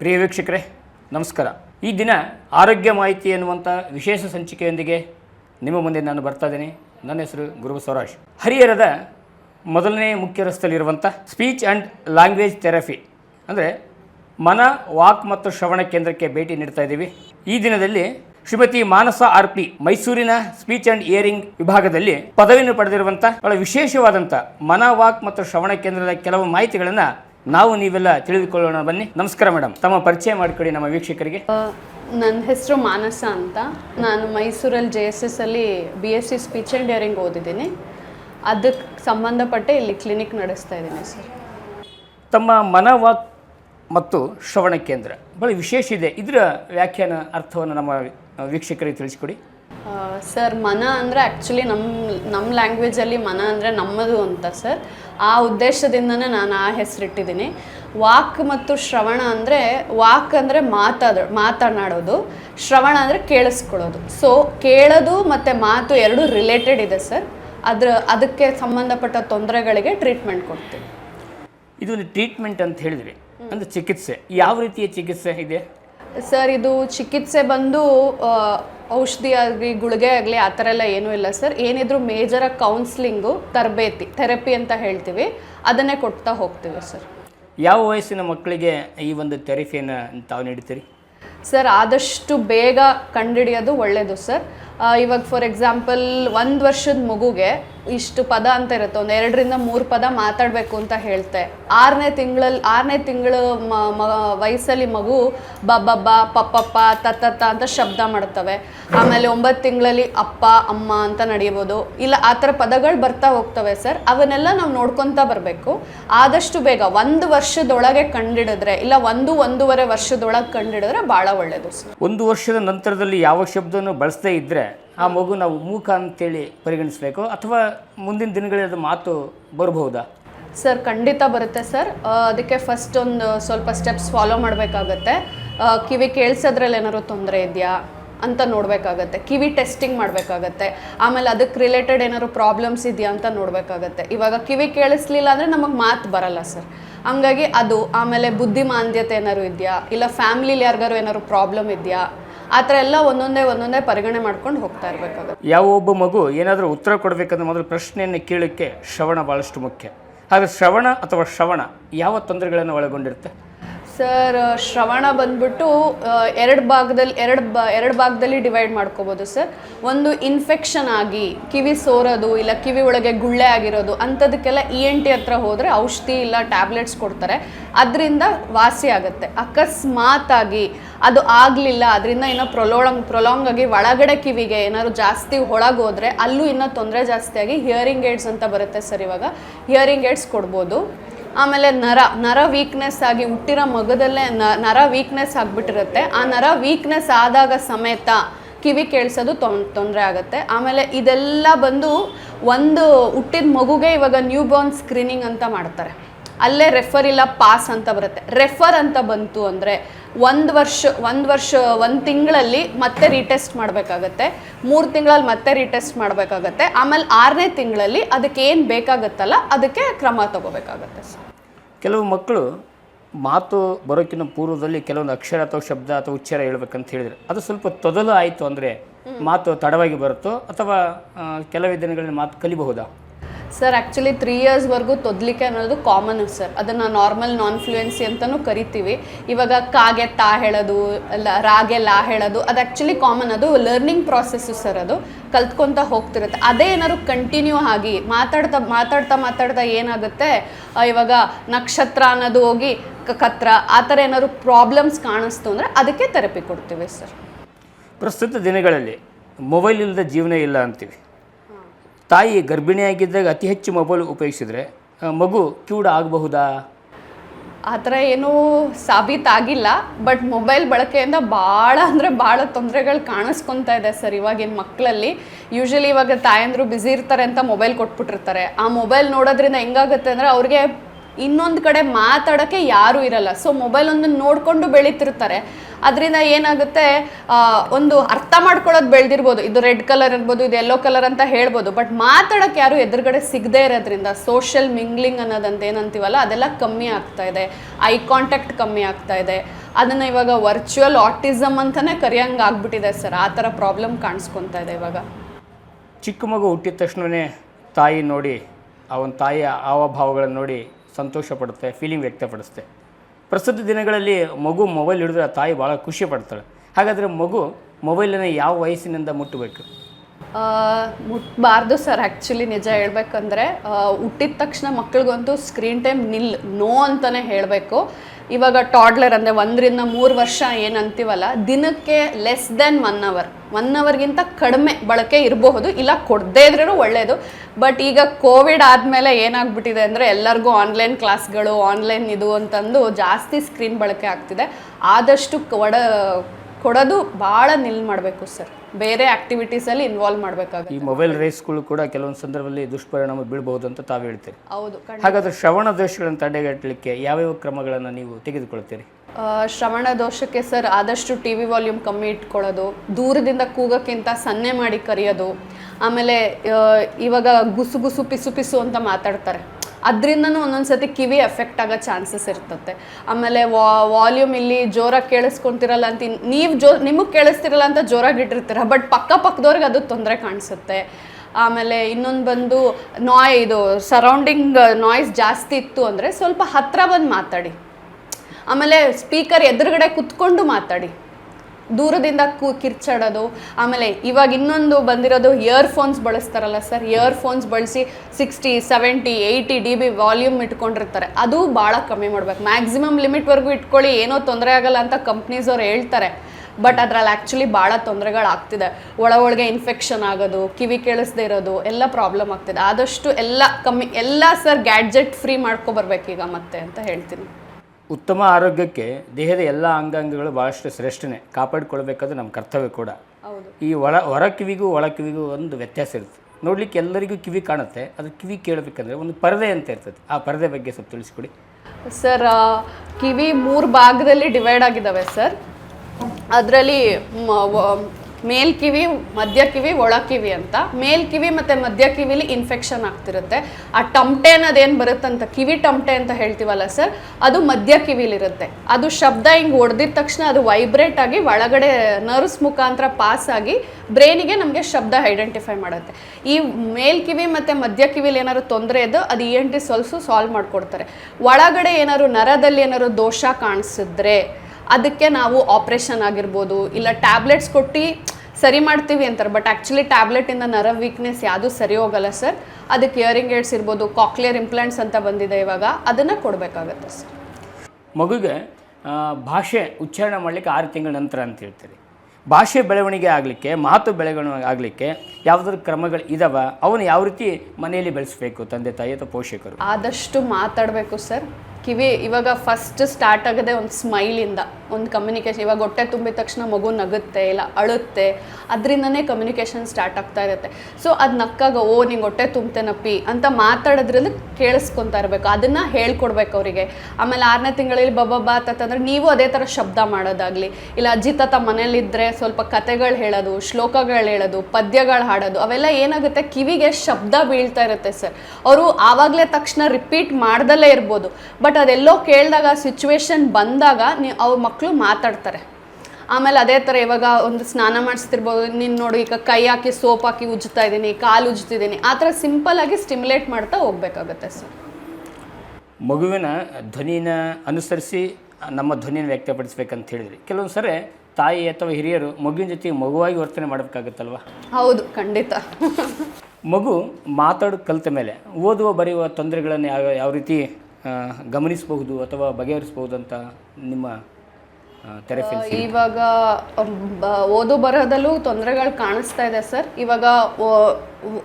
ಪ್ರಿಯ ವೀಕ್ಷಕರೇ, ನಮಸ್ಕಾರ. ಈ ದಿನ ಆರೋಗ್ಯ ಮಾಹಿತಿ ಎನ್ನುವಂಥ ವಿಶೇಷ ಸಂಚಿಕೆಯೊಂದಿಗೆ ನಿಮ್ಮ ಮುಂದೆ ನಾನು ಬರ್ತಾ ಇದ್ದೀನಿ. ನನ್ನ ಹೆಸರು ಗುರು ಸ್ವರಾಜ್. ಹರಿಹರದ ಮೊದಲನೇ ಮುಖ್ಯ ರಸ್ತೆಯಲ್ಲಿರುವಂಥ ಸ್ಪೀಚ್ ಆ್ಯಂಡ್ ಲ್ಯಾಂಗ್ವೇಜ್ ಥೆರಪಿ, ಅಂದರೆ ಮನ, ವಾಕ್ ಮತ್ತು ಶ್ರವಣ ಕೇಂದ್ರಕ್ಕೆ ಭೇಟಿ ನೀಡ್ತಾ ಇದ್ದೀವಿ. ಈ ದಿನದಲ್ಲಿ ಶ್ರೀಮತಿ ಮಾನಸ ಆರ್ ಪಿ ಮೈಸೂರಿನ ಸ್ಪೀಚ್ ಆ್ಯಂಡ್ ಇಯರಿಂಗ್ ವಿಭಾಗದಲ್ಲಿ ಪದವಿಯನ್ನು ಪಡೆದಿರುವಂಥ ಬಹಳ ವಿಶೇಷವಾದಂಥ ಮನ, ವಾಕ್ ಮತ್ತು ಶ್ರವಣ ಕೇಂದ್ರದ ಕೆಲವು ಮಾಹಿತಿಗಳನ್ನು ನಾವು ನೀವೆಲ್ಲ ತಿಳಿದುಕೊಳ್ಳೋಣ ಬನ್ನಿ. ನಮಸ್ಕಾರ ಮೇಡಮ್. ತಮ್ಮ ಪರಿಚಯ ಮಾಡಿಕೊಡಿ ನಮ್ಮ ವೀಕ್ಷಕರಿಗೆ. ನನ್ನ ಹೆಸರು ಮಾನಸ ಅಂತ. ನಾನು ಮೈಸೂರಲ್ಲಿ ಜೆ ಎಸ್ ಎಸ್ ಅಲ್ಲಿ B S C speech and hearing ಓದಿದ್ದೀನಿ. ಅದಕ್ಕೆ ಸಂಬಂಧಪಟ್ಟೆ ಇಲ್ಲಿ ಕ್ಲಿನಿಕ್ ನಡೆಸ್ತಾ ಇದ್ದೀನಿ ಸರ್ ತಮ್ಮ ಮನ ವಾಕ್ ಮತ್ತು ಶ್ರವಣ ಕೇಂದ್ರ. ಬಹಳ ವಿಶೇಷ ಇದೆ. ಇದರ ವ್ಯಾಖ್ಯಾನ ಅರ್ಥವನ್ನು ನಮ್ಮ ವೀಕ್ಷಕರಿಗೆ ತಿಳಿಸ್ಕೊಡಿ. ಸರ್ ಮನ ಅಂದರೆ ಆ್ಯಕ್ಚುಲಿ ನಮ್ಮ ನಮ್ಮ ಲ್ಯಾಂಗ್ವೇಜಲ್ಲಿ ಮನ ಅಂದರೆ ನಮ್ಮದು ಅಂತ ಸರ್ ಆ ಉದ್ದೇಶದಿಂದನೇ ನಾನು ಆ ಹೆಸರಿಟ್ಟಿದ್ದೀನಿ. ವಾಕ್ ಮತ್ತು ಶ್ರವಣ ಅಂದರೆ ವಾಕ್ ಅಂದರೆ ಮಾತಾಡ ಮಾತನಾಡೋದು. ಶ್ರವಣ ಅಂದರೆ ಕೇಳಿಸ್ಕೊಳ್ಳೋದು. ಸೊ ಕೇಳೋದು ಮತ್ತು ಮಾತು ಎರಡೂ ರಿಲೇಟೆಡ್ ಇದೆ ಸರ್. ಅದ್ರ ಅದಕ್ಕೆ ಸಂಬಂಧಪಟ್ಟ ತೊಂದರೆಗಳಿಗೆ ಟ್ರೀಟ್ಮೆಂಟ್ ಕೊಡ್ತೀವಿ ಇದು ಒಂದು ಟ್ರೀಟ್ಮೆಂಟ್ ಅಂತ ಹೇಳಿದ್ರೆ. ಅಂದರೆ ಚಿಕಿತ್ಸೆ. ಯಾವ ರೀತಿಯ ಚಿಕಿತ್ಸೆ ಇದೆ? ಸರ್ ಇದು ಚಿಕಿತ್ಸೆ ಬಂದು ಔಷಧಿ ಆಗಲಿ ಗುಳಿಗೆ ಆಗಲಿ ಆ ಥರ ಎಲ್ಲ ಏನೂ ಇಲ್ಲ ಸರ್. ಏನಿದ್ರು ಮೇಜರ ಕೌನ್ಸ್ಲಿಂಗು ತರಬೇತಿ ಥೆರಪಿ ಅಂತ ಹೇಳ್ತೀವಿ. ಅದನ್ನೇ ಕೊಡ್ತಾ ಹೋಗ್ತೀವಿ ಸರ್. ಯಾವ ವಯಸ್ಸಿನ ಮಕ್ಕಳಿಗೆ ಈ ಒಂದು ಥೆರಪಿಯನ್ನು ತಾವು ನೀಡ್ತೀರಿ ಸರ್ ಆದಷ್ಟು ಬೇಗ ಕಂಡುಹಿಡಿಯೋದು ಒಳ್ಳೆಯದು ಸರ್. ಇವಾಗ ಫಾರ್ ಎಕ್ಸಾಂಪಲ್ ಒಂದು ವರ್ಷದ ಮಗುಗೆ ಇಷ್ಟು ಪದ ಅಂತ ಇರುತ್ತೆ. ಒಂದು ಎರಡರಿಂದ ಮೂರು ಪದ ಮಾತಾಡಬೇಕು ಅಂತ ಹೇಳ್ತೆ. ಆರನೇ ತಿಂಗಳಲ್ಲಿ ಆರನೇ ತಿಂಗಳು ಮ ವಯಸ್ಸಲ್ಲಿ ಮಗು ಬಬ್ಬಬ್ಬ ಪಪ್ಪಪ್ಪ ತತ್ತತ್ತ ಅಂತ ಶಬ್ದ ಮಾಡ್ತವೆ ಆಮೇಲೆ ಒಂಬತ್ತು ತಿಂಗಳಲ್ಲಿ ಅಪ್ಪ, ಅಮ್ಮ ಅಂತ ನಡೆಯಬೋದು ಇಲ್ಲ, ಆ ಥರ ಪದಗಳು ಬರ್ತಾ ಹೋಗ್ತವೆ ಸರ್. ಅವನ್ನೆಲ್ಲ ನಾವು ನೋಡ್ಕೊತಾ ಬರಬೇಕು. ಆದಷ್ಟು ಬೇಗ ಒಂದು ವರ್ಷದೊಳಗೆ ಕಂಡಿಡಿದ್ರೆ, ಇಲ್ಲ ಒಂದು, ಒಂದೂವರೆ ವರ್ಷದೊಳಗೆ ಕಂಡಿಡಿದ್ರೆ ಭಾಳ ಒಳ್ಳೆಯದು ಸರ್. ಒಂದು ವರ್ಷದ ನಂತರದಲ್ಲಿ ಯಾವ ಶಬ್ದವನ್ನು ಬಳಸದೇ ಇದ್ದರೆ ಆ ಮಗು ನಾವು ಮೂಕ ಅಂತೇಳಿ ಪರಿಗಣಿಸಬೇಕು. ಅಥವಾ ಮುಂದಿನ ದಿನಗಳಲ್ಲಿ ಅದು ಮಾತು ಬರಬಹುದಾ? ಸರ್, ಖಂಡಿತ ಬರುತ್ತೆ ಸರ್. ಅದಕ್ಕೆ ಫಸ್ಟ್ ಒಂದು ಸ್ವಲ್ಪ ಸ್ಟೆಪ್ಸ್ ಫಾಲೋ ಮಾಡಬೇಕಾಗತ್ತೆ. ಕಿವಿ ಕೇಳಿಸೋದ್ರಲ್ಲಿ ಏನಾದ್ರು ತೊಂದರೆ ಇದೆಯಾ ಅಂತ ನೋಡಬೇಕಾಗತ್ತೆ. ಕಿವಿ ಟೆಸ್ಟಿಂಗ್ ಮಾಡಬೇಕಾಗತ್ತೆ. ಆಮೇಲೆ ಅದಕ್ಕೆ ರಿಲೇಟೆಡ್ ಏನಾದ್ರು ಪ್ರಾಬ್ಲಮ್ಸ್ ಇದೆಯಾ ಅಂತ ನೋಡಬೇಕಾಗತ್ತೆ. ಇವಾಗ ಕಿವಿ ಕೇಳಿಸ್ಲಿಲ್ಲ ಅಂದರೆ ನಮಗೆ ಮಾತು ಬರಲ್ಲ ಸರ್. ಹಂಗಾಗಿ ಅದು, ಆಮೇಲೆ ಬುದ್ಧಿಮಾಂದ್ಯತೆ ಏನಾದ್ರು ಇದೆಯಾ? ಇಲ್ಲ ಫ್ಯಾಮ್ಲಿಲಿ ಯಾರಿಗಾರು ಏನಾದ್ರು ಪ್ರಾಬ್ಲಮ್ ಇದೆಯಾ? ಆ ಥರ ಎಲ್ಲ ಒಂದೊಂದೇ ಒಂದೊಂದೇ ಪರಿಗಣೆ ಮಾಡ್ಕೊಂಡು ಹೋಗ್ತಾ ಇರಬೇಕಾಗತ್ತೆ ಯಾವ ಒಬ್ಬ ಮಗು ಏನಾದರೂ ಉತ್ತರ ಕೊಡಬೇಕಂದ್ರೆ ಮೊದಲು ಪ್ರಶ್ನೆಯನ್ನು ಕೇಳೋಕ್ಕೆ ಶ್ರವಣ ಭಾಳಷ್ಟು ಮುಖ್ಯ. ಹಾಗೆ ಶ್ರವಣ ಅಥವಾ ಶ್ರವಣ ಯಾವ ತೊಂದರೆಗಳನ್ನು ಒಳಗೊಂಡಿರುತ್ತೆ? ಸರ್ ಶ್ರವಣ ಬಂದ್ಬಿಟ್ಟು ಎರಡು ಭಾಗದಲ್ಲಿ, ಎರಡು ಬ, ಎರಡು ಭಾಗದಲ್ಲಿ ಡಿವೈಡ್ ಮಾಡ್ಕೋಬೋದು ಸರ್. ಒಂದು ಇನ್ಫೆಕ್ಷನ್ ಆಗಿ, ಕಿವಿ ಸೋರೋದು ಇಲ್ಲ ಕಿವಿ ಒಳಗೆ ಗುಳ್ಳೆ ಆಗಿರೋದು, ಅಂಥದಕ್ಕೆಲ್ಲ ಇ ಎನ್ ಟಿ ಹತ್ರ ಹೋದರೆ ಔಷಧಿ ಇಲ್ಲ ಟ್ಯಾಬ್ಲೆಟ್ಸ್ ಕೊಡ್ತಾರೆ. ಅದರಿಂದ ವಾಸಿ ಆಗುತ್ತೆ. ಅಕಸ್ಮಾತಾಗಿ ಅದು ಆಗಲಿಲ್ಲ, ಅದರಿಂದ ಇನ್ನೂ ಪ್ರೊಲೋಂಗ್ ಪ್ರೊಲಾಂಗ್ ಆಗಿ ಒಳಗಡೆ ಕಿವಿಗೆ ಏನಾದ್ರು ಜಾಸ್ತಿ ಒಳಗೋದ್ರೆ, ಅಲ್ಲೂ ಇನ್ನೂ ತೊಂದರೆ ಜಾಸ್ತಿ ಆಗಿ ಹಿಯರಿಂಗ್ ಏಡ್ಸ್ ಅಂತ ಬರುತ್ತೆ ಸರ್ ಇವಾಗ. ಹಿಯರಿಂಗ್ ಏಡ್ಸ್ ಕೊಡ್ಬೋದು. ಆಮೇಲೆ ನರ ನರ ವೀಕ್ನೆಸ್ ಆಗಿ ಹುಟ್ಟಿರೋ ಮಗದಲ್ಲೇ ನ- ನರ ವೀಕ್ನೆಸ್ ಆಗಿಬಿಟ್ಟಿರುತ್ತೆ. ಆ ನರ ವೀಕ್ನೆಸ್ ಆದಾಗ ಸಮೇತ ಕಿವಿ ಕೇಳಿಸೋದು ತೊಂದರೆ ಆಗುತ್ತೆ. ಆಮೇಲೆ ಇದೆಲ್ಲ ಬಂದು ಒಂದು ಹುಟ್ಟಿದ ಮಗುಗೆ ಇವಾಗ ನ್ಯೂ ಬೋರ್ನ್ ಸ್ಕ್ರೀನಿಂಗ್ ಅಂತ ಮಾಡ್ತಾರೆ. ಅಲ್ಲೇ ರೆಫರ್ ಇಲ್ಲ ಪಾಸ್ ಅಂತ ಬರುತ್ತೆ. ರೆಫರ್ ಅಂತ ಬಂತು ಅಂದರೆ ಒಂದು ವರ್ಷ ಒಂದು ವರ್ಷ, ಒಂದು ತಿಂಗಳಲ್ಲಿ ಮತ್ತೆ ರೀಟೆಸ್ಟ್ ಮಾಡಬೇಕಾಗತ್ತೆ. ಮೂರು ತಿಂಗಳಲ್ಲಿ ಮತ್ತೆ ರೀಟೆಸ್ಟ್ ಮಾಡಬೇಕಾಗತ್ತೆ. ಆಮೇಲೆ ಆರನೇ ತಿಂಗಳಲ್ಲಿ ಅದಕ್ಕೆ ಏನು ಬೇಕಾಗುತ್ತಲ್ಲ ಅದಕ್ಕೆ ಕ್ರಮ ತಗೋಬೇಕಾಗತ್ತೆ ಸರ್. ಕೆಲವು ಮಕ್ಕಳು ಮಾತು ಬರೋಕಿನ ಪೂರ್ವದಲ್ಲಿ ಕೆಲವೊಂದು ಅಕ್ಷರ ಅಥವಾ ಶಬ್ದ ಅಥವಾ ಉಚ್ಚಾರ ಹೇಳ್ಬೇಕಂತ ಹೇಳಿದ್ರೆ. ಅದು ಸ್ವಲ್ಪ ತೊದಲು ಆಯಿತು ಅಂದರೆ ಮಾತು ತಡವಾಗಿ ಬರುತ್ತೋ ಅಥವಾ ಕೆಲವೇ ದಿನಗಳಲ್ಲಿ ಮಾತು ಕಲಿಬಹುದಾ? ಸರ್ ಆ್ಯಕ್ಚುಲಿ ತ್ರೀ ಇಯರ್ಸ್ವರೆಗೂ ತೊದಲಿಕೆ ಅನ್ನೋದು ಕಾಮನ್ ಸರ್ ಅದನ್ನು ನಾರ್ಮಲ್ ನಾನ್ ಫ್ಲೂಯೆನ್ಸಿ ಅಂತಲೂ ಕರಿತೀವಿ. ಇವಾಗ ಕಾಗೆ ತಾ ಹೇಳೋದು, ಲ, ರಾಗೆ ಲಾ ಹೇಳೋದು, ಅದು ಆ್ಯಕ್ಚುಲಿ ಕಾಮನ್ ಅದು ಲರ್ನಿಂಗ್ ಪ್ರಾಸೆಸ್ಸು ಸರ್ ಅದು. ಕಲ್ತ್ಕೊತಾ ಹೋಗ್ತಿರುತ್ತೆ. ಅದೇ ಏನಾದ್ರು ಕಂಟಿನ್ಯೂ ಆಗಿ ಮಾತಾಡ್ತಾ ಮಾತಾಡ್ತಾ ಮಾತಾಡ್ತಾ ಏನಾಗುತ್ತೆ? ಇವಾಗ ನಕ್ಷತ್ರ ಅನ್ನೋದು ಹೋಗಿ ಕತ್ರ, ಆ ಥರ ಏನಾದ್ರು ಪ್ರಾಬ್ಲಮ್ಸ್ ಕಾಣಿಸ್ತು ಅಂದರೆ ಅದಕ್ಕೆ ಥೆರಪಿ ಕೊಡ್ತೀವಿ ಸರ್ ಪ್ರಸ್ತುತ ದಿನಗಳಲ್ಲಿ ಮೊಬೈಲ್ ಇಲ್ಲದ ಜೀವನ ಇಲ್ಲ ಅಂತೀವಿ. ತಾಯಿ ಗರ್ಭಿಣಿಯಾಗಿದ್ದಾಗ ಅತಿ ಹೆಚ್ಚು ಮೊಬೈಲ್ ಉಪಯೋಗಿಸಿದರೆ ಮಗು ಕಿವುಡ ಆಗಬಹುದಾ? ಆ ಥರ ಏನೂ ಸಾಬೀತಾಗಿಲ್ಲ, ಬಟ್ ಮೊಬೈಲ್ ಬಳಕೆಯಿಂದ ಭಾಳ ಅಂದರೆ ಭಾಳ ತೊಂದರೆಗಳು ಕಾಣಿಸ್ಕೊತಾ ಇದೆ ಸರ್ ಇವಾಗಿನ ಮಕ್ಕಳಲ್ಲಿ ಯೂಶಲಿ ಇವಾಗ ತಾಯಂದರು ಬ್ಯುಸಿ ಇರ್ತಾರೆ ಅಂತ ಮೊಬೈಲ್ ಕೊಟ್ಬಿಟ್ಟಿರ್ತಾರೆ. ಆ ಮೊಬೈಲ್ ನೋಡೋದ್ರಿಂದ ಹೆಂಗಾಗುತ್ತೆ ಅಂದರೆ ಅವ್ರಿಗೆ ಇನ್ನೊಂದು ಕಡೆ ಮಾತಾಡೋಕ್ಕೆ ಯಾರೂ ಇರಲ್ಲ. ಸೊ ಮೊಬೈಲ್ ಒಂದು ನೋಡಿಕೊಂಡು ಬೆಳೀತಿರ್ತಾರೆ. ಅದರಿಂದ ಏನಾಗುತ್ತೆ ಒಂದು ಅರ್ಥ ಮಾಡ್ಕೊಳ್ಳೋದು ಬೆಳೆದಿರ್ಬೋದು. ಇದು ರೆಡ್ ಕಲರ್ ಇರ್ಬೋದು, ಇದು ಯೆಲ್ಲೋ ಕಲರ್ ಅಂತ ಹೇಳ್ಬೋದು. ಬಟ್ ಮಾತಾಡೋಕ್ಕೆ ಯಾರು ಎದುರುಗಡೆ ಸಿಗದೇ ಇರೋದ್ರಿಂದ ಸೋಷಿಯಲ್ ಮಿಂಗ್ಲಿಂಗ್ ಅನ್ನೋದಂತ ಏನಂತೀವಲ್ಲ, ಅದೆಲ್ಲ ಕಮ್ಮಿ ಆಗ್ತಾ ಇದೆ. ಐ ಕಾಂಟ್ಯಾಕ್ಟ್ ಕಮ್ಮಿ ಆಗ್ತಾ ಇದೆ. ಅದನ್ನು ಇವಾಗ ವರ್ಚುವಲ್ ಆಟಿಸಮ್ ಅಂತಲೇ ಕರೆಯಂಗೆ ಆಗ್ಬಿಟ್ಟಿದೆ ಸರ್ ಆ ಥರ ಪ್ರಾಬ್ಲಮ್ ಕಾಣಿಸ್ಕೊತಾ ಇದೆ ಇವಾಗ. ಚಿಕ್ಕ ಮಗು ಹುಟ್ಟಿದ ತಕ್ಷಣವೇ ತಾಯಿ ನೋಡಿ, ಅವನ ತಾಯಿಯ ಹಾವಭಾವಗಳನ್ನು ನೋಡಿ ಸಂತೋಷ ಪಡುತ್ತೆ ಫೀಲಿಂಗ್ ವ್ಯಕ್ತಪಡಿಸುತ್ತೆ. ಪ್ರಸ್ತುತ ದಿನಗಳಲ್ಲಿ ಮಗು ಮೊಬೈಲ್ ಹಿಡಿದ್ರೆ ಆ ತಾಯಿ ಭಾಳ ಖುಷಿ ಪಡ್ತಾಳೆ. ಹಾಗಾದರೆ ಮಗು ಮೊಬೈಲನ್ನು ಯಾವ ವಯಸ್ಸಿನಿಂದ ಮುಟ್ಟಬೇಕು? ಆ, ಮುಟ್ಬಾರ್ದು ಸರ್ ಆ್ಯಕ್ಚುಲಿ ನಿಜ ಹೇಳಬೇಕಂದ್ರೆ ಹುಟ್ಟಿದ ತಕ್ಷಣ ಮಕ್ಳಿಗಂತೂ ಸ್ಕ್ರೀನ್ ಟೈಮ್ ನಿಲ್ ನೋ ಅಂತಲೇ ಹೇಳಬೇಕು. ಇವಾಗ ಟಾಡ್ಲರ್ ಅಂದರೆ ಒಂದರಿಂದ ಮೂರು ವರ್ಷ ಏನಂತೀವಲ್ಲ ದಿನಕ್ಕೆ less than one hour one ಅವರ್ಗಿಂತ ಕಡಿಮೆ ಬಳಕೆ ಇರಬಹುದು. ಇಲ್ಲ ಕೊಡದೇ ಇದ್ರೂ ಒಳ್ಳೆಯದು ಬಟ್ ಈಗ ಕೋವಿಡ್ ಆದಮೇಲೆ ಏನಾಗ್ಬಿಟ್ಟಿದೆ ಅಂದರೆ ಎಲ್ಲರಿಗೂ ಆನ್ಲೈನ್ ಕ್ಲಾಸ್ಗಳು ಆನ್ಲೈನ್ ಇದು ಅಂತಂದು ಜಾಸ್ತಿ ಸ್ಕ್ರೀನ್ ಬಳಕೆ ಆಗ್ತಿದೆ. ಆದಷ್ಟು ಒಡ ಕೊಡೋದು ಭಾಳ ನಿಲ್ ಮಾಡಬೇಕು ಸರ್ ಬೇರೆ ಆಕ್ಟಿವಿಟೀಸಲ್ಲಿ ಇನ್ವಾಲ್ವ್ ಈ ಮೊಬೈಲ್ ರೇಸ್ಗಳು ಕೂಡ ಕೆಲವೊಂದು ಸಂದರ್ಭದಲ್ಲಿ ದುಷ್ಪರಿಣಾಮ ಬೀಳಬಹುದು ಅಂತ ತಾವು ಹೇಳ್ತೀರಿ. ಹೌದು ಹಾಗಾದರೆ ಶ್ರವಣ ದೋಷಗಳನ್ನು ತಡೆಗಟ್ಟಲಿಕ್ಕೆ ಯಾವ್ಯಾವ ಕ್ರಮಗಳನ್ನು ನೀವು ತೆಗೆದುಕೊಳ್ತೀರಿ? ಶ್ರವಣ ದೋಷಕ್ಕೆ ಸರ್ ಆದಷ್ಟು ಟಿ ವಿ ವಾಲ್ಯೂಮ್ ಕಮ್ಮಿ ಇಟ್ಕೊಳ್ಳೋದು, ದೂರದಿಂದ ಕೂಗೋಕ್ಕಿಂತ ಸನ್ನೆ ಮಾಡಿ ಕರೆಯೋದು, ಆಮೇಲೆ ಇವಾಗ ಗುಸು ಗುಸು ಪಿಸು ಪಿಸು ಅಂತ ಮಾತಾಡ್ತಾರೆ. ಅದರಿಂದನೂ ಒಂದೊಂದ್ಸತಿ ಕಿವಿ ಎಫೆಕ್ಟ್ ಆಗೋ ಚಾನ್ಸಸ್ ಇರ್ತತೆ. ಆಮೇಲೆ ವಾಲ್ಯೂಮ್ ಇಲ್ಲಿ ಜೋರಾಗಿ ಕೇಳಿಸ್ಕೊಂತಿರಲ್ಲ ಅಂತ ನೀವು ಜೋ, ನಿಮಗೆ ಕೇಳಿಸ್ತಿರಲ್ಲ ಅಂತ ಜೋರಾಗಿ ಇಟ್ಟಿರ್ತೀರ ಬಟ್ ಪಕ್ಕ ಪಕ್ಕದವ್ರಿಗೆ ಅದು ತೊಂದರೆ ಕಾಣಿಸುತ್ತೆ. ಆಮೇಲೆ ಇನ್ನೊಂದು ಬಂದು ನಾಯ್, ಇದು ಸರೌಂಡಿಂಗ್ ನಾಯ್ಸ್ ಜಾಸ್ತಿ ಇತ್ತು ಅಂದರೆ ಸ್ವಲ್ಪ ಹತ್ತಿರ ಬಂದು ಮಾತಾಡಿ. ಆಮೇಲೆ ಸ್ಪೀಕರ್ ಎದುರುಗಡೆ ಕುತ್ಕೊಂಡು ಮಾತಾಡಿ. ದೂರದಿಂದ ಕೂ ಕಿರ್ಚಾಡೋದು, ಆಮೇಲೆ ಇವಾಗ ಇನ್ನೊಂದು ಬಂದಿರೋದು ಇಯರ್ಫೋನ್ಸ್ ಬಳಸ್ತಾರಲ್ಲ ಸರ್ ಇಯರ್ಫೋನ್ಸ್ ಬಳಸಿ sixty seventy eighty D B volume ಇಟ್ಕೊಂಡಿರ್ತಾರೆ. ಅದು ಭಾಳ ಕಮ್ಮಿ ಮಾಡ್ಬೇಕು. ಮ್ಯಾಕ್ಸಿಮಮ್ ಲಿಮಿಟ್ವರೆಗೂ ಇಟ್ಕೊಳ್ಳಿ, ಏನೋ ತೊಂದರೆ ಆಗಲ್ಲ ಅಂತ ಕಂಪ್ನೀಸ್ ಅವ್ರು ಹೇಳ್ತಾರೆ. ಬಟ್ ಅದರಲ್ಲಿ ಆ್ಯಕ್ಚುಲಿ ಭಾಳ ತೊಂದರೆಗಳಾಗ್ತಿದೆ. ಒಳ ಒಳಗೆ ಇನ್ಫೆಕ್ಷನ್ ಆಗೋದು, ಕಿವಿ ಕೇಳಿಸ್ದೇ ಇರೋದು, ಎಲ್ಲ ಪ್ರಾಬ್ಲಮ್ ಆಗ್ತಿದೆ. ಆದಷ್ಟು ಎಲ್ಲ ಕಮ್ಮಿ, ಎಲ್ಲ ಸರ್ ಗ್ಯಾಡ್ಜೆಟ್ ಫ್ರೀ ಮಾಡ್ಕೊಬರ್ಬೇಕೀಗ ಮತ್ತೆ ಅಂತ ಹೇಳ್ತೀನಿ. ಉತ್ತಮ ಆರೋಗ್ಯಕ್ಕೆ ದೇಹದ ಎಲ್ಲ ಅಂಗಾಂಗಗಳು ಭಾಳಷ್ಟು ಶ್ರೇಷ್ಠನೇ. ಕಾಪಾಡಿಕೊಳ್ಬೇಕಾದ್ರೆ ನಮ್ಮ ಕರ್ತವ್ಯ ಕೂಡ. ಈ ಒಳ ಹೊರ ಕಿವಿಗೂ ಒಳ ಕಿವಿಗೂ ಒಂದು ವ್ಯತ್ಯಾಸ ಇರುತ್ತೆ. ನೋಡ್ಲಿಕ್ಕೆ ಎಲ್ಲರಿಗೂ ಕಿವಿ ಕಾಣುತ್ತೆ ಅದು ಕಿವಿ ಕೇಳಬೇಕಂದ್ರೆ ಒಂದು ಪರದೆ ಅಂತ ಇರ್ತದೆ. ಆ ಪರದೆ ಬಗ್ಗೆ ಸ್ವಲ್ಪ ತಿಳಿಸ್ಕೊಡಿ. ಸರ್ ಕಿವಿ ಮೂರು ಭಾಗದಲ್ಲಿ ಡಿವೈಡ್ ಆಗಿದ್ದಾವೆ ಸರ್. ಅದರಲ್ಲಿ ಮೇಲ್ ಕಿವಿ, ಮಧ್ಯ ಕಿವಿ, ಒಳ ಕಿವಿ ಅಂತ. ಮೇಲ್ ಕಿವಿ ಮತ್ತು ಮಧ್ಯ ಕಿವಿಲಿ ಇನ್ಫೆಕ್ಷನ್ ಆಗ್ತಿರುತ್ತೆ. ಆ ಟಮಟೆ ಅನ್ನೋದೇನು ಬರುತ್ತಂತ ಕಿವಿ ಟಮಟೆ ಅಂತ ಹೇಳ್ತೀವಲ್ಲ ಸರ್ ಅದು ಮಧ್ಯ ಕಿವಿಲಿರುತ್ತೆ. ಅದು ಶಬ್ದ ಹಿಂಗೆ ಒಡೆದಿದ ತಕ್ಷಣ ಅದು ವೈಬ್ರೇಟ್ ಆಗಿ ಒಳಗಡೆ ನರ್ವ್ಸ್ ಮುಖಾಂತರ ಪಾಸ್ ಆಗಿ ಬ್ರೈನಿಗೆ ನಮಗೆ ಶಬ್ದ ಐಡೆಂಟಿಫೈ ಮಾಡುತ್ತೆ. ಈ ಮೇಲ್ ಕಿವಿ ಮತ್ತು ಮಧ್ಯ ಕಿವಿಲಿ ಏನಾದ್ರು ತೊಂದರೆ ಇದ್ದು, ಅದು ಇ ಎನ್ ಟಿ ಸೊಲ್ಸು ಸಾಲ್ವ್ ಮಾಡಿಕೊಡ್ತಾರೆ. ಒಳಗಡೆ ಏನಾದ್ರು ನರದಲ್ಲಿ ಏನಾದ್ರು ದೋಷ ಕಾಣಿಸಿದ್ರೆ, ಅದಕ್ಕೆ ನಾವು ಆಪ್ರೇಷನ್ ಆಗಿರ್ಬೋದು, ಇಲ್ಲ ಟ್ಯಾಬ್ಲೆಟ್ಸ್ ಕೊಟ್ಟು ಸರಿ ಮಾಡ್ತೀವಿ ಅಂತಾರೆ. ಬಟ್ ಆ್ಯಕ್ಚುಲಿ ಟ್ಯಾಬ್ಲೆಟಿಂದ ನರ ವೀಕ್ನೆಸ್ ಯಾವುದೂ ಸರಿ ಹೋಗಲ್ಲ ಸರ್ ಅದಕ್ಕೆ ಇಯರಿಂಗ್ ಏಡ್ಸ್ ಇರ್ಬೋದು ಕಾಕ್ಲಿಯರ್ ಇಂಪ್ಲಾಂಟ್ಸ್ ಅಂತ ಬಂದಿದೆ ಇವಾಗ. ಅದನ್ನು ಕೊಡಬೇಕಾಗತ್ತೆ ಸರ್ ಮಗುಗೆ ಭಾಷೆ ಉಚ್ಚಾರಣೆ ಮಾಡಲಿಕ್ಕೆ ಆರು ತಿಂಗಳ ನಂತರ ಅಂತ ಹೇಳ್ತೀರಿ. ಭಾಷೆ ಬೆಳವಣಿಗೆ ಆಗಲಿಕ್ಕೆ ಮಾತು ಬೆಳವಣಿಗೆ ಆಗಲಿಕ್ಕೆ ಯಾವುದಾದ್ರು ಕ್ರಮಗಳು ಇದಾವ? ಅವನು ಯಾವ ರೀತಿ ಮನೆಯಲ್ಲಿ ಬೆಳೆಸಬೇಕು? ತಂದೆ ತಾಯಿ ಅಥವಾ ಪೋಷಕರು? ಆದಷ್ಟು ಮಾತಾಡಬೇಕು ಸರ್ ಕಿವಿ ಇವಾಗ ಫಸ್ಟ್ ಸ್ಟಾರ್ಟ್ ಆಗೋದೇ ಒಂದು ಸ್ಮೈಲಿಂದ ಒಂದು ಕಮ್ಯುನಿಕೇಶನ್ ಇವಾಗ ಹೊಟ್ಟೆ ತುಂಬಿದ ತಕ್ಷಣ ಮಗು ನಗುತ್ತೆ, ಇಲ್ಲ ಅಳುತ್ತೆ. ಅದರಿಂದನೇ ಕಮ್ಯುನಿಕೇಷನ್ ಸ್ಟಾರ್ಟ್ ಆಗ್ತಾ ಇರುತ್ತೆ. ಸೊ ಅದು ನಕ್ಕಾಗ, ಓ, ನಿಂಗೆ ಹೊಟ್ಟೆ ತುಂಬ್ತೇನಪ್ಪಿ ಅಂತ ಮಾತಾಡೋದ್ರಲ್ಲಿ ಕೇಳಿಸ್ಕೊತಾ ಇರಬೇಕು. ಅದನ್ನು ಹೇಳ್ಕೊಡ್ಬೇಕು ಅವರಿಗೆ. ಆಮೇಲೆ ಆರನೇ ತಿಂಗಳಲ್ಲಿ ಬಬ್ಬ ಬಾತ್ ಅಂತಂದ್ರೆ ನೀವು ಅದೇ ಥರ ಶಬ್ದ ಮಾಡೋದಾಗಲಿ. ಇಲ್ಲ, ಅಜ್ಜಿ, ತಾತ ಮನೇಲಿದ್ದರೆ ಸ್ವಲ್ಪ ಕತೆಗಳು ಹೇಳೋದು, ಶ್ಲೋಕಗಳು ಹೇಳೋದು, ಪದ್ಯಗಳು ಹಾಡೋದು, ಅವೆಲ್ಲ ಏನಾಗುತ್ತೆ? ಕಿವಿಗೆ ಶಬ್ದ ಬೀಳ್ತಾ ಇರುತ್ತೆ ಸರ್. ಅವರು ಆವಾಗಲೇ ತಕ್ಷಣ ರಿಪೀಟ್ ಮಾಡ್ದಲ್ಲೇ ಇರ್ಬೋದು. ಬಟ್ ಅದೆಲ್ಲೋ ಕೇಳಿದಾಗ ಸಿಚುವೇಶನ್ ಬಂದಾಗ ನೀ ಅವ್ರ ಮಕ್ಕಳು ಮಾತಾಡ್ತಾರೆ. ಆಮೇಲೆ ಅದೇ ಥರ ಇವಾಗ ಒಂದು ಸ್ನಾನ ಮಾಡಿಸ್ತಿರ್ಬೋದು. ನೀನು ನೋಡು ಈಗ ಕೈ ಹಾಕಿ ಸೋಪ್ ಹಾಕಿ ಉಜ್ತಾ ಇದ್ದೀನಿ ಕಾಲು ಉಜ್ತಿದ್ದೀನಿ. ಆ ಥರ ಸಿಂಪಲ್ ಆಗಿ ಸ್ಟಿಮ್ಯುಲೇಟ್ ಮಾಡ್ತಾ ಹೋಗ್ಬೇಕಾಗತ್ತೆ ಸರ್. ಮಗುವಿನ ಧ್ವನಿನ ಅನುಸರಿಸಿ ನಮ್ಮ ಧ್ವನಿನ ವ್ಯಕ್ತಪಡಿಸ್ಬೇಕಂತ ಹೇಳಿದ್ರಿ. ಕೆಲವೊಂದು ಸರಿ ತಾಯಿ ಅಥವಾ ಹಿರಿಯರು ಮಗುವಿನ ಜೊತೆ ಮಗುವಾಗಿ ವರ್ತನೆ ಮಾಡಬೇಕಾಗತ್ತಲ್ವ? ಹೌದು ಖಂಡಿತ. ಮಗು ಮಾತಾಡೋ ಕಲಿತ ಮೇಲೆ ಓದುವ ಬರೆಯುವ ತೊಂದರೆಗಳನ್ನು ಯಾವ ಯಾವ ರೀತಿ ಗಮನಿಸಬಹುದು ಅಥವಾ ಬಗೆಹರಿಸಬಹುದು ಅಂತ ನಿಮ್ಮ ತೆರೆ ಇವಾಗ ಓದು ಬರೋದಲ್ಲೂ ತೊಂದರೆಗಳು ಕಾಣಿಸ್ತಾ ಇದೆ ಸರ್. ಇವಾಗ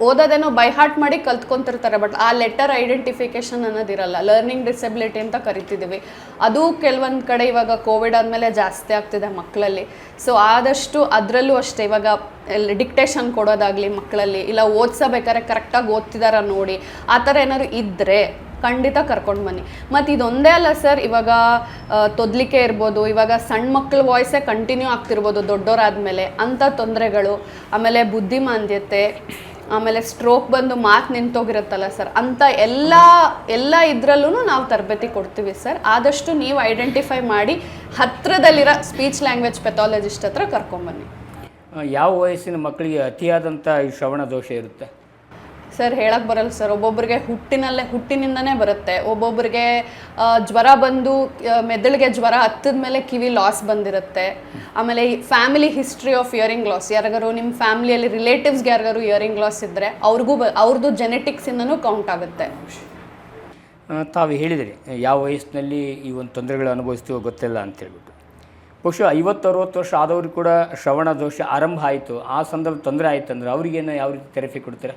ಓದೋದೇನೋ ಬೈ ಹಾರ್ಟ್ ಮಾಡಿ ಕಲ್ತ್ಕೊಂತಿರ್ತಾರೆ ಬಟ್ ಆ ಲೆಟರ್ ಐಡೆಂಟಿಫಿಕೇಶನ್ ಅನ್ನೋದಿರಲ್ಲ ಲರ್ನಿಂಗ್ ಡಿಸೆಬಿಲಿಟಿ ಅಂತ ಕರಿತಿದ್ದೀವಿ ಅದು ಕೆಲವೊಂದು ಕಡೆ ಇವಾಗ ಕೋವಿಡ್ ಆದಮೇಲೆ ಜಾಸ್ತಿ ಆಗ್ತಿದೆ ಮಕ್ಕಳಲ್ಲಿ ಸೊ ಆದಷ್ಟು ಅದರಲ್ಲೂ ಅಷ್ಟೇ ಇವಾಗ ಡಿಕ್ಟೇಷನ್ ಕೊಡೋದಾಗಲಿ ಮಕ್ಕಳಲ್ಲಿ ಇಲ್ಲ ಓದಿಸಬೇಕಾದ್ರೆ ಕರೆಕ್ಟಾಗಿ ಓದ್ತಿದಾರ ನೋಡಿ. ಆ ಥರ ಏನಾದ್ರು ಇದ್ದರೆ ಖಂಡಿತ ಕರ್ಕೊಂಡು ಬನ್ನಿ. ಮತ್ತು ಇದೊಂದೇ ಅಲ್ಲ ಸರ್, ಇವಾಗ ತೊದಲಿಕೆ ಇರ್ಬೋದು, ಇವಾಗ ಸಣ್ಣ ಮಕ್ಕಳ ವಾಯ್ಸೇ ಕಂಟಿನ್ಯೂ ಆಗ್ತಿರ್ಬೋದು ದೊಡ್ಡವರಾದ್ಮೇಲೆ ಅಂಥ ತೊಂದರೆಗಳು, ಆಮೇಲೆ ಬುದ್ಧಿಮಾಂದ್ಯತೆ, ಆಮೇಲೆ ಸ್ಟ್ರೋಕ್ ಬಂದು ಮಾತು ನಿಂತೋಗಿರುತ್ತಲ್ಲ ಸರ್ ಅಂಥ ಎಲ್ಲ ಎಲ್ಲ ಇದರಲ್ಲೂ ನಾವು ತರಬೇತಿ ಕೊಡ್ತೀವಿ ಸರ್. ಆದಷ್ಟು ನೀವು ಐಡೆಂಟಿಫೈ ಮಾಡಿ ಹತ್ತಿರದಲ್ಲಿರೋ ಸ್ಪೀಚ್ ಲ್ಯಾಂಗ್ವೇಜ್ ಪೆಥಾಲಜಿಸ್ಟ್ ಹತ್ರ ಕರ್ಕೊಂಬನ್ನಿ ಯಾವ ವಯಸ್ಸಿನ ಮಕ್ಕಳಿಗೆ ಅತಿಯಾದಂಥ ಈ ಶ್ರವಣ ದೋಷ ಇರುತ್ತೆ? ಸರ್ ಹೇಳಕ್ಕೆ ಬರಲ್ಲ ಸರ್. ಒಬ್ಬೊಬ್ಬರಿಗೆ ಹುಟ್ಟಿನಲ್ಲೇ, ಹುಟ್ಟಿನಿಂದನೇ ಬರುತ್ತೆ. ಒಬ್ಬೊಬ್ಬರಿಗೆ ಜ್ವರ ಬಂದು ಮೆದುಳಿಗೆ ಜ್ವರ ಹತ್ತಿದ ಮೇಲೆ ಕಿವಿ ಲಾಸ್ ಬಂದಿರುತ್ತೆ. ಆಮೇಲೆ family history of hearing loss ಯಾರಿಗಾರು ನಿಮ್ಮ ಫ್ಯಾಮಿಲಿಯಲ್ಲಿ ರಿಲೇಟಿವ್ಸ್ಗೆ ಯಾರಿಗಾರು ಇಯರಿಂಗ್ ಲಾಸ್ ಇದ್ದರೆ ಅವ್ರಿಗೂ ಬ ಅವ್ರದ್ದು ಜೆನೆಟಿಕ್ಸಿಂದನೂ ಕೌಂಟ್ ಆಗುತ್ತೆ. ತಾವು ಹೇಳಿದಿರಿ, ಯಾವ ವಯಸ್ಸಿನಲ್ಲಿ ಈ ಒಂದು ತೊಂದರೆಗಳು ಅನುಭವಿಸ್ತೀವೋ ಗೊತ್ತಿಲ್ಲ ಅಂತ ಹೇಳ್ಬಿಟ್ಟು. ಬಹುಶಃ ಐವತ್ತು ಅರುವತ್ತು ವರ್ಷ ಆದವ್ರಿಗೆ ಕೂಡ ಶ್ರವಣ ದೋಷ ಆರಂಭ ಆಯಿತು. ಆ ಸಂದರ್ಭ ತೊಂದರೆ ಆಯಿತು ಅಂದರೆ ಅವ್ರಿಗೇನು ಯಾವ ರೀತಿ ಥೆರಪಿ ಕೊಡ್ತೀರಾ?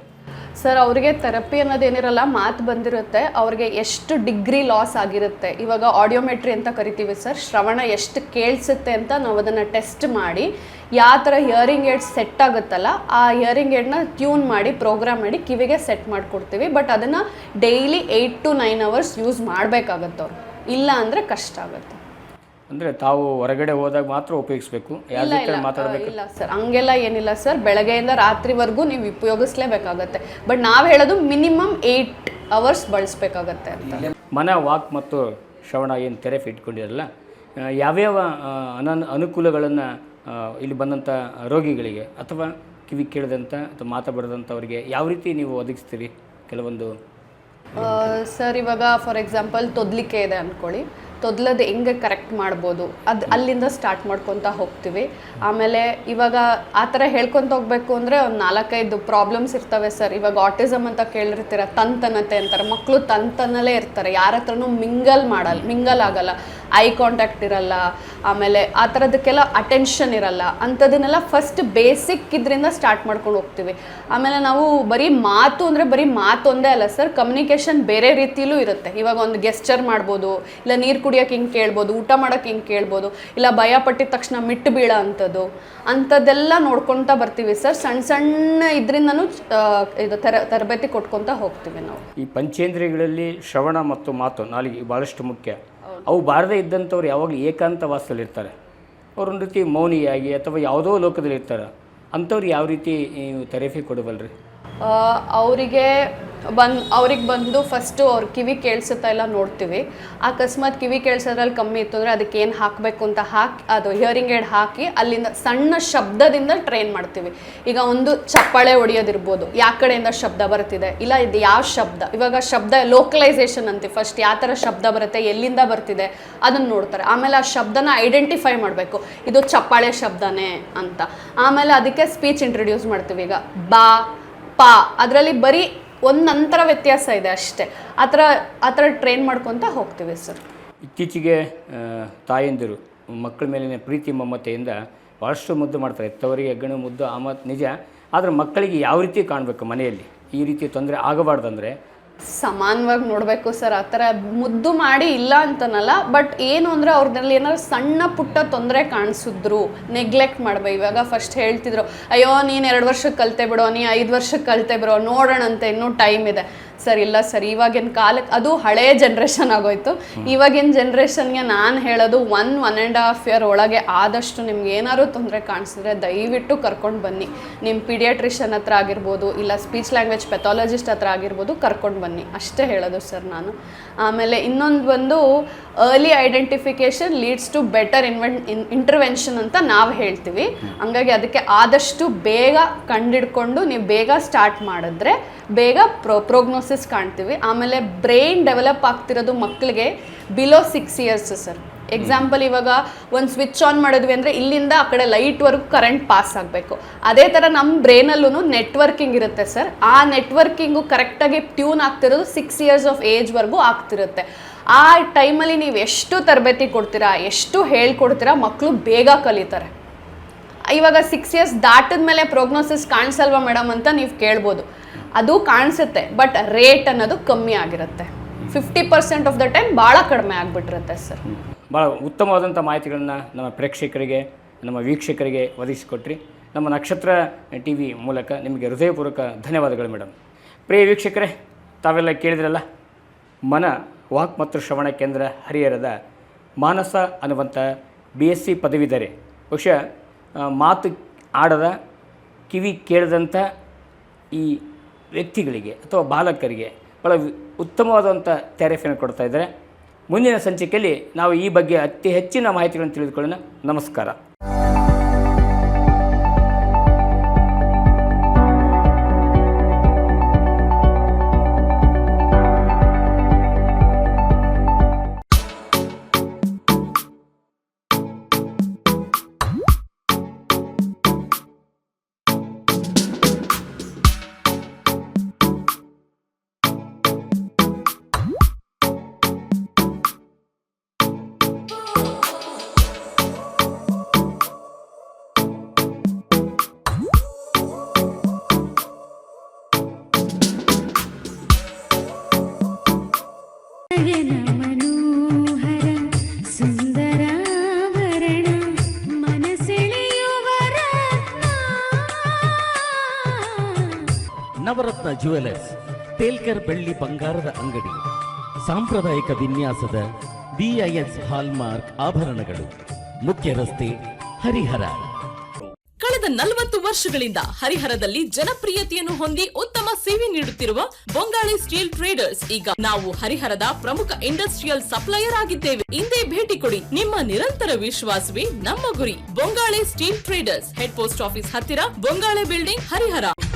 ಸರ್ ಅವರಿಗೆ ಥೆರಪಿ ಅನ್ನೋದೇನಿರಲ್ಲ ಮಾತು ಬಂದಿರುತ್ತೆ, ಅವ್ರಿಗೆ ಎಷ್ಟು ಡಿಗ್ರಿ ಲಾಸ್ ಆಗಿರುತ್ತೆ. ಇವಾಗ ಆಡಿಯೋಮೆಟ್ರಿ ಅಂತ ಕರಿತೀವಿ ಸರ್ ಶ್ರವಣ ಎಷ್ಟು ಕೇಳಿಸುತ್ತೆ ಅಂತ ನಾವು ಅದನ್ನು ಟೆಸ್ಟ್ ಮಾಡಿ ಯಾವ ಥರ ಹಿಯರಿಂಗ್ ಏಡ್ ಸೆಟ್ ಆಗುತ್ತಲ್ಲ, ಆ ಹಿಯರಿಂಗ್ ಏಡ್ನ ಟ್ಯೂನ್ ಮಾಡಿ ಪ್ರೋಗ್ರಾಮ್ ಮಾಡಿ, ಕಿವಿಗೆ ಸೆಟ್ ಮಾಡಿಕೊಡ್ತೀವಿ. ಬಟ್ ಅದನ್ನು daily eight to nine hours use ಮಾಡಬೇಕಾಗತ್ತೆ ಅವ್ರು. ಇಲ್ಲ ಅಂದರೆ ಕಷ್ಟ ಆಗುತ್ತೆ. ಅಂದರೆ ತಾವು ಹೊರಗಡೆ ಹೋದಾಗ ಮಾತ್ರ ಉಪಯೋಗಿಸಬೇಕು. ಇಲ್ಲ ಮಾತಾಡಬೇಕು? ಇಲ್ಲ ಸರ್ ಹಂಗೆಲ್ಲ ಏನಿಲ್ಲ ಸರ್ ಬೆಳಗ್ಗೆಯಿಂದ ರಾತ್ರಿವರೆಗೂ ನೀವು ಉಪಯೋಗಿಸ್ಲೇಬೇಕಾಗತ್ತೆ. ಬಟ್ ನಾವು ಹೇಳೋದು ಮಿನಿಮಮ್ ಏಯ್ಟ್ ಅವರ್ಸ್ ಬಳಸಬೇಕಾಗತ್ತೆ ಅಂತ. ಮನ ವಾಕ್ ಮತ್ತು ಶ್ರವಣ ಏನು ಥೆರಪಿ ಇಟ್ಕೊಂಡಿರಲ್ಲ ಆ, ಯಾವ್ಯಾವ ಆ, ಅನನ್ ಅನುಕೂಲಗಳನ್ನು ಇಲ್ಲಿ ಬಂದಂಥ ರೋಗಿಗಳಿಗೆ ಅಥವಾ ಕಿವಿ ಕೇಳದಂಥ ಅಥವಾ ಮಾತಾ ಬರದಂಥವ್ರಿಗೆ ಯಾವ ರೀತಿ ನೀವು ಒದಗಿಸ್ತೀರಿ? ಕೆಲವೊಂದು ಸರ್ ಇವಾಗ ಫಾರ್ ಎಕ್ಸಾಂಪಲ್ ತೊದಲಿಕೆ ಇದೆ ಅಂದ್ಕೊಳ್ಳಿ ತೊದ್ಲದು ಹೆಂಗೆ ಕರೆಕ್ಟ್ ಮಾಡ್ಬೋದು, ಅದು ಅಲ್ಲಿಂದ ಸ್ಟಾರ್ಟ್ ಮಾಡ್ಕೊತಾ ಹೋಗ್ತೀವಿ. ಆಮೇಲೆ ಇವಾಗ ಆ ಥರ ಹೇಳ್ಕೊತ ಹೋಗ್ಬೇಕು ಅಂದರೆ ಒಂದು ನಾಲ್ಕೈದು ಪ್ರಾಬ್ಲಮ್ಸ್ ಇರ್ತವೆ ಸರ್ ಇವಾಗ ಆಟಿಸಮ್ ಅಂತ ಕೇಳಿರ್ತೀರ, ತಂತನತೆ ಅಂತಾರೆ. ಮಕ್ಕಳು ತಂತನಲ್ಲೇ ಇರ್ತಾರೆ. ಯಾರ ಹತ್ರನೂ ಮಿಂಗಲ್ ಮಾಡಲ್ಲ ಮಿಂಗಲ್ ಆಗಲ್ಲ. ಐ ಕಾಂಟ್ಯಾಕ್ಟ್ ಇರಲ್ಲ, ಆಮೇಲೆ ಆ ಥರದಕ್ಕೆಲ್ಲ ಅಟೆನ್ಷನ್ ಇರಲ್ಲ. ಅಂಥದನ್ನೆಲ್ಲ ಫಸ್ಟ್ ಬೇಸಿಕ್ ಇದರಿಂದ ಸ್ಟಾರ್ಟ್ ಮಾಡ್ಕೊಂಡು ಹೋಗ್ತೀವಿ. ಆಮೇಲೆ ನಾವು ಬರೀ ಮಾತು ಅಂದರೆ ಬರೀ ಮಾತು ಒಂದೇ ಅಲ್ಲ ಸರ್ ಕಮ್ಯುನಿಕೇಷನ್ ಬೇರೆ ರೀತಿಯಲ್ಲೂ ಇರುತ್ತೆ. ಇವಾಗ ಒಂದು ಗೆಸ್ಚರ್ ಮಾಡ್ಬೋದು, ಇಲ್ಲ ನೀರು ಕುಡಿಯೋಕೆ ಹಿಂಗೆ ಕೇಳ್ಬೋದು ಊಟ ಮಾಡೋಕೆ ಹಿಂಗೆ ಕೇಳ್ಬೋದು ಇಲ್ಲ ಭಯ ಪಟ್ಟಿದ ತಕ್ಷಣ ಮಿಟ್ಟು ಬೀಳೋ ಅಂಥದ್ದು ಅಂಥದ್ದೆಲ್ಲ ನೋಡ್ಕೊತಾ ಬರ್ತೀವಿ ಸರ್. ಸಣ್ಣ ಸಣ್ಣ ಇದರಿಂದನೂ ಇದು ತರ ತರಬೇತಿ ಕೊಟ್ಕೊತಾ ಹೋಗ್ತೀವಿ ನಾವು. ಈ ಪಂಚೇಂದ್ರಿಯಗಳಲ್ಲಿ ಶ್ರವಣ ಮತ್ತು ಮಾತು ನಾಲಿಗೆ ಭಾಳಷ್ಟು ಮುಖ್ಯ. ಅವು ಬಾರದೇ ಇದ್ದಂಥವ್ರು ಯಾವಾಗಲೂ ಏಕಾಂತ ವಾಸದಲ್ಲಿರ್ತಾರೆ ಅವ್ರು ಒಂದು ರೀತಿ ಮೌನಿಯಾಗಿ ಅಥವಾ ಯಾವುದೋ ಲೋಕದಲ್ಲಿ ಇರ್ತಾರೆ ಅಂಥವ್ರು ಯಾವ ರೀತಿ ಥೆರಪಿ ಕೊಡಬಲ್ರಿ ಅವರಿಗೆ ಬಂದು ಅವ್ರಿಗೆ ಬಂದು ಫಸ್ಟು ಅವ್ರ ಕಿವಿ ಕೇಳಿಸುತ್ತಾ ಎಲ್ಲ ನೋಡ್ತೀವಿ. ಅಕಸ್ಮಾತ್ ಕಿವಿ ಕೇಳಿಸೋದ್ರಲ್ಲಿ ಕಮ್ಮಿ ಇತ್ತು ಅಂದರೆ ಅದಕ್ಕೆ ಏನು ಹಾಕಬೇಕು ಅಂತ ಹಾಕಿ, ಅದು ಹಿಯರಿಂಗ್ ಏಡ್ ಹಾಕಿ ಅಲ್ಲಿಂದ ಸಣ್ಣ ಶಬ್ದದಿಂದ ಟ್ರೈನ್ ಮಾಡ್ತೀವಿ. ಈಗ ಒಂದು ಚಪ್ಪಾಳೆ ಹೊಡಿಯೋದಿರ್ಬೋದು ಯಾವ ಕಡೆಯಿಂದ ಶಬ್ದ ಬರ್ತಿದೆ, ಇಲ್ಲ ಇದು ಯಾವ ಶಬ್ದ? ಇವಾಗ ಶಬ್ದ ಲೋಕಲೈಸೇಷನ್ ಅಂತೀವಿ ಫಸ್ಟ್ ಯಾವ ಥರ ಶಬ್ದ ಬರುತ್ತೆ, ಎಲ್ಲಿಂದ ಬರ್ತಿದೆ, ಅದನ್ನು ನೋಡ್ತಾರೆ. ಆಮೇಲೆ ಆ ಶಬ್ದನ ಐಡೆಂಟಿಫೈ ಮಾಡಬೇಕು, ಇದು ಚಪ್ಪಾಳೆ ಶಬ್ದನೇ ಅಂತ. ಆಮೇಲೆ ಅದಕ್ಕೆ ಸ್ಪೀಚ್ ಇಂಟ್ರೊಡ್ಯೂಸ್ ಮಾಡ್ತೀವಿ ಈಗ, ಬಾ, ಪಾ. ಅದರಲ್ಲಿ ಬರೀ ಒಂದು ನಂತರ ವ್ಯತ್ಯಾಸ ಇದೆ ಅಷ್ಟೇ. ಆ ಥರ ಆ ಥರ ಟ್ರೈನ್ ಮಾಡ್ಕೊತ ಹೋಗ್ತೀವಿ ಸರ್ ಇತ್ತೀಚೆಗೆ ತಾಯಂದಿರು, ಮಕ್ಕಳ ಮೇಲಿನ ಪ್ರೀತಿ ಮಮತೆಯಿಂದ ಭಾಳಷ್ಟು ಮುದ್ದು ಮಾಡ್ತಾರೆ. ಎತ್ತವರಿಗೆ ಹೆಗ್ಗಣ, ಮುದ್ದು ಆ ಮಾತು ನಿಜ. ಆದರೆ ಮಕ್ಕಳಿಗೆ ಯಾವ ರೀತಿ ಕಾಣಬೇಕು ಮನೆಯಲ್ಲಿ? ಈ ರೀತಿ ತೊಂದರೆ ಆಗಬಾರ್ದಂದ್ರೆ ಸಮಾನವಾಗಿ ನೋಡಬೇಕು ಸರ್, ಆ ಥರ ಮುದ್ದು ಮಾಡಿ ಇಲ್ಲ ಅಂತನಲ್ಲ, ಬಟ್ ಏನು ಅಂದರೆ ಅವ್ರದ್ರಲ್ಲಿ ಏನಾದ್ರು ಸಣ್ಣ ಪುಟ್ಟ ತೊಂದರೆ ಕಾಣಿಸಿದ್ರು ನೆಗ್ಲೆಕ್ಟ್ ಮಾಡ್ಬೇ ಇವಾಗ ಫಸ್ಟ್ ಹೇಳ್ತಿದ್ರು, ಅಯ್ಯೋ, ನೀನು ಎರಡು ವರ್ಷಕ್ಕೆ ಕಲಿತೆ ಬಿಡೋ, ನೀ ಐದು ವರ್ಷಕ್ಕೆ ಕಲಿತೆ ಬಿಡೋ, ನೋಡೋಣಂತೆ, ಇನ್ನೂ ಟೈಮ್ ಇದೆ. ಸರ್, ಇಲ್ಲ ಸರ್, ಇವಾಗಿನ ಕಾಲಕ್ಕೆ ಅದು ಹಳೆಯ ಜನ್ರೇಷನ್ ಆಗೋಯ್ತು. ಇವಾಗಿನ ಜನ್ರೇಷನ್ಗೆ ನಾನು ಹೇಳೋದು one one and half year ಒಳಗೆ ಆದಷ್ಟು ನಿಮ್ಗೆ ಏನಾದ್ರು ತೊಂದರೆ ಕಾಣಿಸಿದ್ರೆ ದಯವಿಟ್ಟು ಕರ್ಕೊಂಡು ಬನ್ನಿ. ನಿಮ್ಮ ಪಿಡಿಯಾಟ್ರಿಷನ್ ಹತ್ರ ಆಗಿರ್ಬೋದು, ಇಲ್ಲ ಸ್ಪೀಚ್ ಲ್ಯಾಂಗ್ವೇಜ್ ಪೆಥಾಲಜಿಸ್ಟ್ ಹತ್ರ ಆಗಿರ್ಬೋದು ಕರ್ಕೊಂಡು ಬನ್ನಿ. ಅಷ್ಟೇ ಹೇಳೋದು ಸರ್ ನಾನು. ಆಮೇಲೆ ಇನ್ನೊಂದು ಬಂದು early identification leads to better ಇನ್ವೆನ್ intervention ಅಂತ ನಾವು ಹೇಳ್ತೀವಿ. ಹಂಗಾಗಿ ಅದಕ್ಕೆ ಆದಷ್ಟು ಬೇಗ ಕಂಡಿಡ್ಕೊಂಡು ನೀವು ಬೇಗ ಸ್ಟಾರ್ಟ್ ಮಾಡಿದ್ರೆ ಬೇಗ ಪ್ರೊ ಪ್ರೋಗ್ನೋಸಿಸ್ ಕಾಣ್ತೀವಿ. ಆಮೇಲೆ ಬ್ರೈನ್ ಡೆವಲಪ್ ಆಗ್ತಿರೋದು ಮಕ್ಕಳಿಗೆ below six years sir example ಇವಾಗ ಒಂದು ಸ್ವಿಚ್ ಆನ್ ಮಾಡಿದ್ವಿ ಅಂದರೆ ಇಲ್ಲಿಂದ ಆ ಕಡೆ ಲೈಟ್ವರೆಗೂ ಕರೆಂಟ್ ಪಾಸ್ ಆಗಬೇಕು. ಅದೇ ಥರ ನಮ್ಮ ಬ್ರೈನಲ್ಲೂ ನೆಟ್ವರ್ಕಿಂಗ್ ಇರುತ್ತೆ ಸರ್ ಆ ನೆಟ್ವರ್ಕಿಂಗು ಕರೆಕ್ಟಾಗಿ ಟ್ಯೂನ್ ಆಗ್ತಿರೋದು ಸಿಕ್ಸ್ ಇಯರ್ಸ್ ಆಫ್ ಏಜ್ವರೆಗೂ ಆಗ್ತಿರುತ್ತೆ. ಆ ಟೈಮಲ್ಲಿ ನೀವು ಎಷ್ಟು ತರಬೇತಿ ಕೊಡ್ತೀರಾ, ಎಷ್ಟು ಹೇಳ್ಕೊಡ್ತೀರಾ ಮಕ್ಕಳು ಬೇಗ ಕಲಿತಾರೆ. ಇವಾಗ ಸಿಕ್ಸ್ ಇಯರ್ಸ್ ದಾಟಿದ ಮೇಲೆ ಪ್ರೋಗ್ನೋಸಿಸ್ ಕಾಣಿಸಲ್ವಾ ಮೇಡಮ್ ಅಂತ ನೀವು ಕೇಳ್ಬೋದು. ಅದು ಕಾಣಿಸುತ್ತೆ ಬಟ್ ರೇಟ್ ಅನ್ನೋದು ಕಮ್ಮಿ ಆಗಿರುತ್ತೆ. Fifty percent of the time ಭಾಳ ಕಡಿಮೆ ಆಗಿಬಿಟ್ಟಿರುತ್ತೆ ಸರ್. ಭಾಳ ಉತ್ತಮವಾದಂಥ ಮಾಹಿತಿಗಳನ್ನು ನಮ್ಮ ಪ್ರೇಕ್ಷಕರಿಗೆ, ನಮ್ಮ ವೀಕ್ಷಕರಿಗೆ ಒದಗಿಸಿಕೊಟ್ರಿ. ನಮ್ಮ ನಕ್ಷತ್ರ ಟಿ ವಿ ಮೂಲಕ ನಿಮಗೆ ಹೃದಯಪೂರ್ವಕ ಧನ್ಯವಾದಗಳು ಮೇಡಮ್. ಪ್ರಿಯ ವೀಕ್ಷಕರೇ, ತಾವೆಲ್ಲ ಕೇಳಿದ್ರಲ್ಲ, ಮನ ವಾಕ್ ಮತ್ತು ಶ್ರವಣ ಕೇಂದ್ರ ಹರಿಹರದ ಮಾನಸ ಅನ್ನುವಂಥ ಬಿ ಎಸ್ ಸಿ ಪದವೀಧರೆ, ಬಹುಶಃ ಮಾತು ಆಡದ ಕಿವಿ ಕೇಳದಂಥ ಈ ವ್ಯಕ್ತಿಗಳಿಗೆ ಅಥವಾ ಬಾಲಕರಿಗೆ ಭಾಳ ಉತ್ತಮವಾದಂಥ ಥೆರಪಿಯನ್ನು ಕೊಡ್ತಾ ಇದ್ದಾರೆ. ಮುಂದಿನ ಸಂಚಿಕೆಯಲ್ಲಿ ನಾವು ಈ ಬಗ್ಗೆ ಅತಿ ಹೆಚ್ಚಿನ ಮಾಹಿತಿಗಳನ್ನು ತಿಳಿದುಕೊಳ್ಳೋಣ. ನಮಸ್ಕಾರ. ಜುವೆಲರ್ಸ್ ತೇಲ್ಕರ್ ಬೆಳ್ಳಿ ಬಂಗಾರದ ಅಂಗಡಿ, ಸಾಂಪ್ರದಾಯಿಕ ವಿನ್ಯಾಸದ ಬಿಐಎಸ್ ಹಾಲ್ಮಾರ್ಕ್ ಆಭರಣಗಳು, ಮುಖ್ಯ ರಸ್ತೆ ಹರಿಹರ. ಕಳೆದ ನಲವತ್ತು ವರ್ಷಗಳಿಂದ ಹರಿಹರದಲ್ಲಿ ಜನಪ್ರಿಯತೆಯನ್ನು ಹೊಂದಿ ಉತ್ತಮ ಸೇವೆ ನೀಡುತ್ತಿರುವ ಬೊಂಗಾಳಿ ಸ್ಟೀಲ್ ಟ್ರೇಡರ್ಸ್, ಈಗ ನಾವು ಹರಿಹರದ ಪ್ರಮುಖ ಇಂಡಸ್ಟ್ರಿಯಲ್ ಸಪ್ಲೈಯರ್ ಆಗಿದ್ದೇವೆ. ಇಂದೇ ಭೇಟಿ ಕೊಡಿ ನಿಮ್ಮ ನಿರಂತರ ವಿಶ್ವಾಸವೇ ನಮ್ಮ ಗುರಿ. Bongali steel traders, head post office ಹತ್ತಿರ ಬೊಂಗಾಳೆ ಬಿಲ್ಡಿಂಗ್ ಹರಿಹರ.